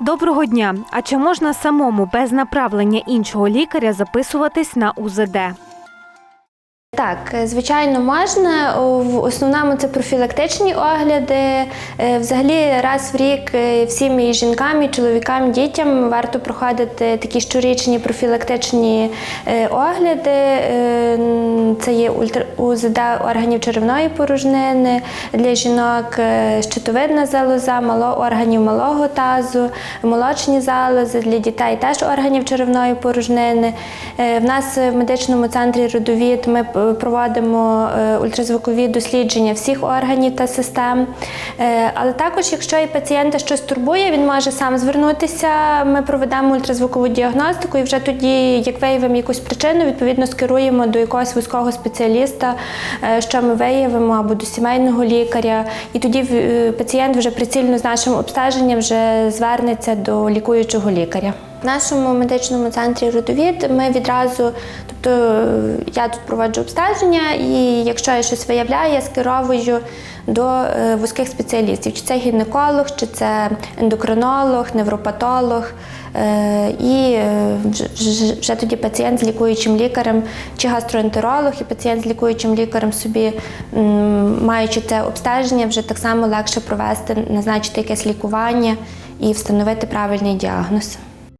Доброго дня! А чи можна самому без направлення іншого лікаря записуватись на УЗД? Так, е, звичайно, можна. В основному це профілактичні огляди. Е, Взагалі, раз в рік е, всім і жінкам, і чоловікам, дітям варто проходити такі щорічні профілактичні огляди. Це є УЗД органів черевної порожнини для жінок, щитовидна залоза, органів малого тазу, молочні залози для дітей теж органів черевної порожнини. В нас в медичному центрі родовід ми проводимо е, ультразвукові дослідження всіх органів та систем. Е, Але також, якщо і пацієнта щось турбує, він може сам звернутися. Ми проведемо ультразвукову діагностику і вже тоді, як виявимо якусь причину, відповідно скеруємо до якогось вузького спеціаліста, е, що ми виявимо, або до сімейного лікаря. І тоді пацієнт вже прицільно з нашим обстеженням вже звернеться до лікуючого лікаря. Нашому медичному центрі родовід ми відразу, тобто я тут проводжу обстеження, і якщо я щось виявляю, я скеровую до е, вузьких спеціалістів, чи це гінеколог, чи це ендокринолог, невропатолог. Е, І е, вже тоді пацієнт з лікуючим лікарем, чи гастроентеролог, і пацієнт з лікуючим лікарем собі, маючи це обстеження, вже так само легше провести, назначити якесь лікування і встановити правильний діагноз.